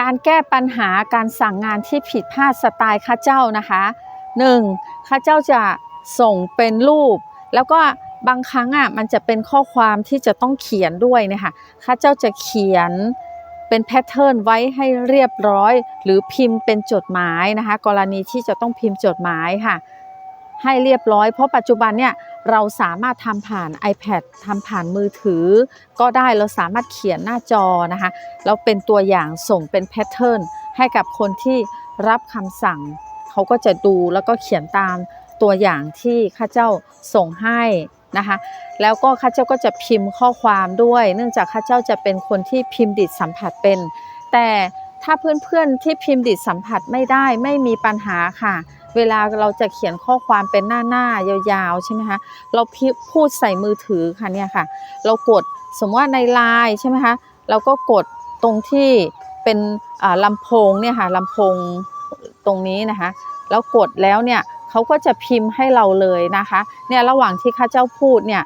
การแก้ปัญหาการสั่งงานที่ผิดพลาดสไตล์ข้าเจ้านะคะหนึ่งข้าเจ้าจะส่งเป็นรูป แล้วก็บางครั้งอะมันจะเป็นข้อความที่จะต้องเขียนด้วยนะคะข้าเจ้าจะเขียนเป็นแพทเทิร์นไว้ให้เรียบร้อย หรือพิมพ์เป็นจดหมายนะคะ กรณีที่จะต้องพิมพ์จดหมายค่ะ ให้เรียบร้อย เพราะปัจจุบันเนี่ยเราสามารถทำผ่าน iPad ทำผ่านมือถือ ก็ได้เราสามารถเขียนหน้าจอนะคะแล้วเป็นตัวอย่างส่งเป็นแพทเทิร์นให้กับคนที่รับคำสั่ง เขาก็จะดูแล้วก็เขียนตามตัวอย่างที่ข้าเจ้าส่งให้นะคะแล้วก็ข้าเจ้าก็จะพิมพ์ข้อความด้วย เนื่องจากข้าเจ้าจะเป็นคนที่พิมพ์ดิดสัมผัสเป็น แต่ถ้าเพื่อนๆที่พิมพ์ดิดสัมผัสไม่ได้ไม่มีปัญหาค่ะ เวลาเราจะเขียนข้อความเป็นหน้าหน้ายาวๆใช่ไหมคะเราพ,พูดใส่มือถือค่ะเนี่ยค่ะ เรากดสมมติว่าในไลน์ใช่ไหมคะเราก็กดตรงที่เป็นลำโพงเนี่ยค่ะลำโพงตรงนี้นะคะ แล้วกดแล้วเนี่ยเขาก็จะพิมพ์ให้เราเลยนะคะเนี่ยระหว่างที่ข้าเจ้าพูดเนี่ย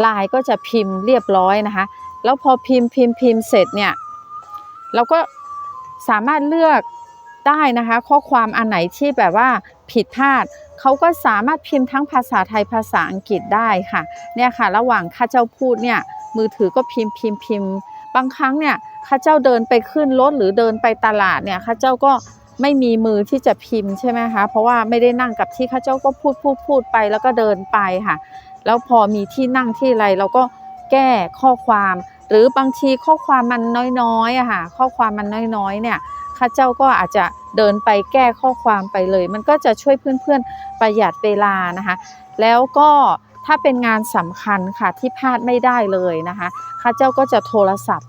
ไลน์ก็จะพิมพ์เรียบร้อยนะคะ แล้วพอพิมพ์พิมพ์พิมพ์เสร็จเนี่ยเราก็สามารถเลือก ได้นะคะ ข้อความอันไหนที่แบบว่าผิดพลาดเขาก็สามารถพิมพ์ทั้งภาษาไทยภาษาอังกฤษได้ค่ะเนี่ยค่ะ ระหว่างข้าเจ้าพูดเนี่ยมือถือก็พิมพ์พิมพ์พิมพ์บางครั้งเนี่ยข้าเจ้าเดินไปขึ้นรถหรือเดินไปตลาดเนี่ยข้าเจ้าก็ไม่มีมือที่จะพิมพ์ใช่ไหมคะเพราะว่าไม่ได้นั่งกับที่ข้าเจ้าก็พูดพูดพูดไปแล้วก็เดินไปค่ะ แล้วพอมีที่นั่งที่อะไรเราก็แก้ข้อความ หรือบางทีข้อความมันน้อยๆอะค่ะข้อความมันน้อยๆเนี่ย ข้าเจ้าก็อาจจะเดินไปแก้ข้อความไปเลย มันก็จะช่วยเพื่อนๆประหยัดเวลานะคะ แล้วก็ถ้าเป็นงานสำคัญค่ะที่พลาดไม่ได้เลยนะคะข้าเจ้าก็จะโทรศัพท์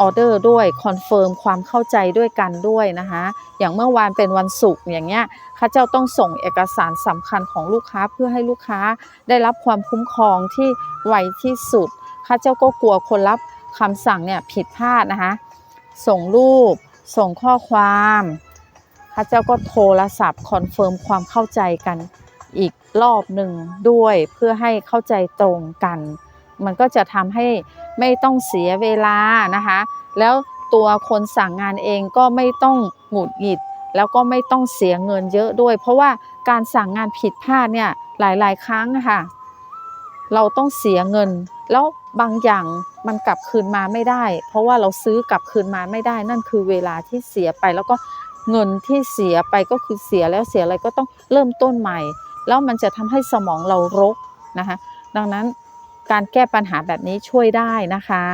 ออเดอร์ด้วยคอนเฟิร์มความเข้าใจด้วยกันด้วยนะคะอย่างเมื่อวานเป็นวันศุกร์อย่างเงี้ยข้าเจ้าต้องส่งเอกสารสำคัญของลูกค้าเพื่อให้ลูกค้าได้รับความคุ้มครองที่ไวที่สุดข้าเจ้าก็กลัวคนรับคำสั่งเนี่ยผิดพลาดนะคะส่งรูป ส่งข้อความข้าเจ้าก็โทรศัพท์คอนเฟิร์มความเข้าใจกันอีกรอบหนึ่งด้วยเพื่อให้เข้าใจตรงกัน มันก็จะทำให้ไม่ต้องเสียเวลานะคะ แล้วตัวคนสั่งงานเองก็ไม่ต้องหงุดหงิด แล้วก็ไม่ต้องเสียเงินเยอะด้วย เพราะว่าการสั่งงานผิดพลาดเนี่ยหลายๆ ครั้งค่ะ เราต้องเสียเงิน แล้ว บางอย่างมันกลับคืนมาไม่ได้ เพราะว่าเราซื้อกลับคืนมาไม่ได้ นั่นคือเวลาที่เสียไปแล้วก็เงินที่เสียไปก็คือเสียแล้วเสียอะไรก็ต้องเริ่มต้นใหม่ แล้วมันจะทำให้สมองเรารกนะคะ ดังนั้นการแก้ปัญหาแบบนี้ช่วยได้นะคะ